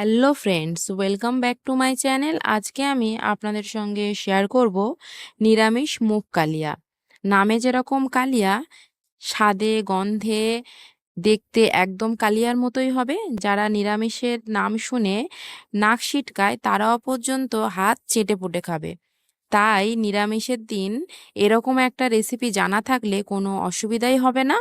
Hello friends, welcome back to my channel. আজকে আমি আপনাদের সঙ্গে শেয়ার করব নিরামিষ মুগ কালিয়া। নামে যেরকম কালিয়া, স্বাদে, গন্ধে, দেখতে একদম কালিয়ার মতোই হবে। যারা নিরামিষের নাম শুনে নাক সিটকায়, তারাও পর্যন্ত হাত চেটে পুটে খাবে। তাই নিরামিষের দিন এরকম একটা রেসিপি জানা থাকলে কোনো অসুবিধাই হবে না।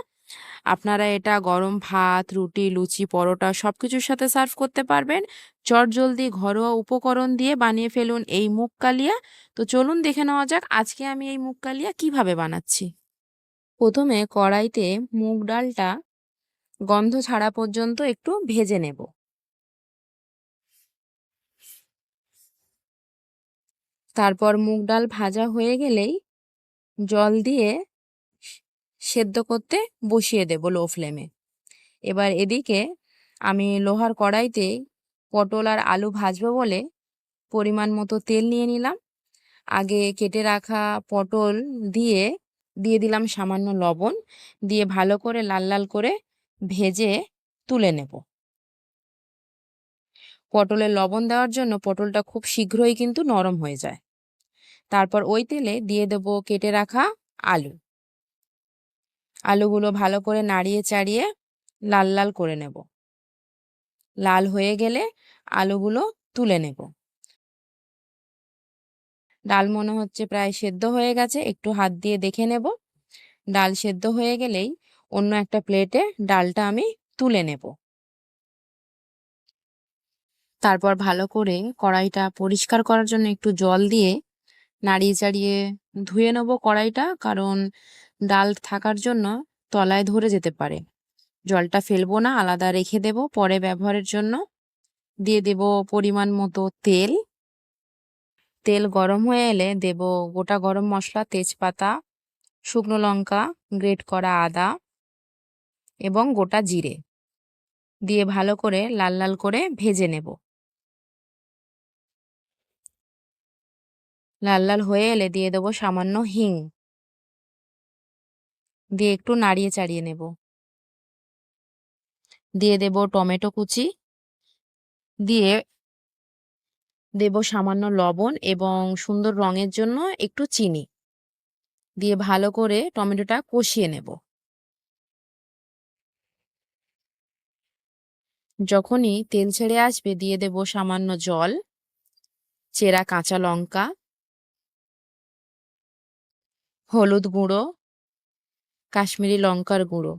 আপনারা এটা গরম ভাত, রুটি, লুচি, পরোটা সব কিছুর সাথে সার্ভ করতে পারবেন। চটজলদি ঘরোয়া উপকরণ দিয়ে বানিয়ে ফেলুন এই মুগ কালিয়া তো চলুন দেখে নেওয়া যাক আজকে আমি এই মুগ কালিয়া কীভাবে বানাচ্ছি। প্রথমে কড়াইতে মুগ ডালটা গন্ধ ছাড়া পর্যন্ত একটু ভেজে নেব। তারপর মুগ ডাল ভাজা হয়ে গেলেই জল দিয়ে সেদ্ধ করতে বসিয়ে দেব লো ফ্লেমে এবার এদিকে আমি লোহার কড়াইতে পটল আর আলু ভাজবো বলে পরিমাণ মতো তেল নিয়ে নিলাম। আগে কেটে রাখা পটল দিয়ে দিয়ে দিলাম সামান্য লবণ, দিয়ে ভালো করে লাল লাল করে ভেজে তুলে নেব। পটলে লবণ দেওয়ার জন্য পটলটা খুব শীঘ্রই কিন্তু নরম হয়ে যায়। তারপর ওই তেলে দিয়ে দেব কেটে রাখা আলু। আলুগুলো ভালো করে নাড়িয়ে চাড়িয়ে লাল লাল করে নেব। লাল হয়ে গেলে আলুগুলো তুলে নেব। ডাল মনে হচ্ছে প্রায় সেদ্ধ হয়ে গেছে, একটু হাত দিয়ে দেখে নেব। ডাল সেদ্ধ হয়ে গেলেই অন্য একটা প্লেটে ডালটা আমি তুলে নেব। তারপর ভালো করে কড়াইটা পরিষ্কার করার জন্য একটু জল দিয়ে নাড়িয়ে চাড়িয়ে ধুয়ে নেব কড়াইটা, কারণ ডাল থাকার জন্য তলায় ধরে যেতে পারে। জলটা ফেলব না, আলাদা রেখে দেব, পরে ব্যবহারের জন্য দিয়ে দেব পরিমাণ মতো তেল। তেল গরম হয়ে এলে দেব গোটা গরম মশলা, তেজপাতা, শুকনো লঙ্কা, গ্রেট করা আদা এবং গোটা জিরে দিয়ে ভালো করে লাল লাল করে ভেজে নেব। লাল লাল হয়ে এলে দিয়ে দেবো সামান্য হিং। দিয়ে একটু নাড়িয়ে চাড়িয়ে নেব। দিয়ে দেব টমেটো কুচি। দিয়ে দেব সামান্য লবণ এবং সুন্দর রঙের জন্য একটু চিনি। দিয়ে ভালো করে টমেটোটা কষিয়ে নেব। যখনই তেল ছেড়ে আসবে দিয়ে দেব সামান্য জল, চেরা কাঁচা লঙ্কা, হলুদ গুঁড়ো কাশ্মীরি লঙ্কার গুঁড়ো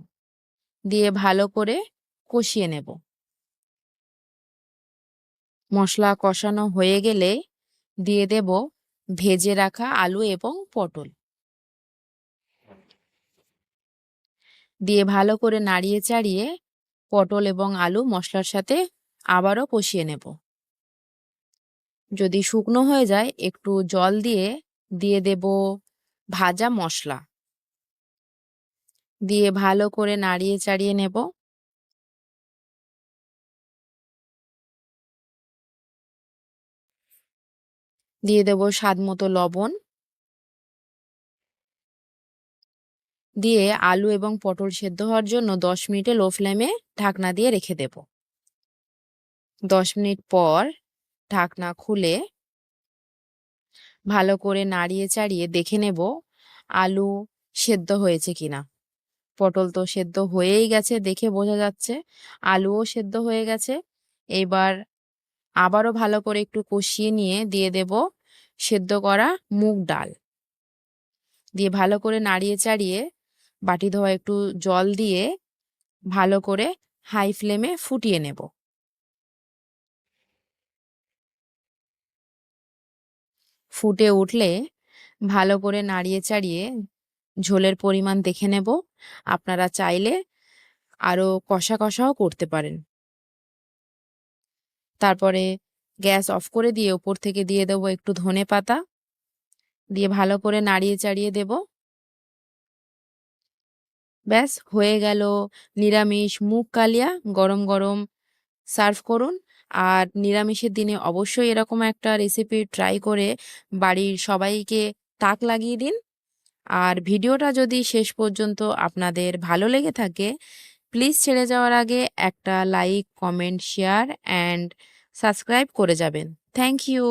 দিয়ে ভালো করে কষিয়ে নেব। মশলা কষানো হয়ে গেলে দিয়ে দেব ভেজে রাখা আলু এবং পটল। দিয়ে ভালো করে নাড়িয়ে চাড়িয়ে পটল এবং আলু মশলার সাথে আবারও কষিয়ে নেব। যদি শুকনো হয়ে যায় একটু জল দিয়ে দিয়ে দেব ভাজা মশলা। দিয়ে ভালো করে নাড়িয়ে চাড়িয়ে নেব। দিয়ে দেব স্বাদ মতো লবণ। দিয়ে আলু এবং পটল সেদ্ধ হওয়ার জন্য দশ মিনিটে লো ফ্লেমে ঢাকনা দিয়ে রেখে দেব। দশ মিনিট পর ঢাকনা খুলে ভালো করে নাড়িয়ে চাড়িয়ে দেখে নেব আলু সেদ্ধ হয়েছে কিনা। পটল তো সেদ্ধ হয়েই গেছে দেখে বোঝা যাচ্ছে। আলুও সেদ্ধ হয়ে গেছে। এবার আবারও ভালো করে একটু কষিয়ে নিয়ে দিয়ে দেব সেদ্ধ করা মুগ ডাল। দিয়ে ভালো করে নাড়িয়ে চাড়িয়ে বাটি ধোয়া একটু জল দিয়ে ভালো করে হাই ফ্লেমে ফুটিয়ে নেব। ফুটে উঠলে ভালো করে নাড়িয়ে চাড়িয়ে ঝোলের পরিমাণ দেখে নেব। আপনারা চাইলে আরও কষা কষাও করতে পারেন। তারপরে গ্যাস অফ করে দিয়ে ওপর থেকে দিয়ে দেবো একটু ধনে পাতা। দিয়ে ভালো করে নাড়িয়ে চাড়িয়ে দেব। ব্যাস, হয়ে গেল নিরামিষ মুগ কালিয়া, গরম গরম সার্ভ করুন। আর নিরামিষের দিনে অবশ্যই এরকম একটা রেসিপি ট্রাই করে বাড়ির সবাইকে তাক লাগিয়ে দিন। আর ভিডিওটা যদি শেষ পর্যন্ত আপনাদের ভালো লেগে থাকে প্লিজ ছেড়ে যাওয়ার আগে একটা like comment share and subscribe করে যাবেন। Thank you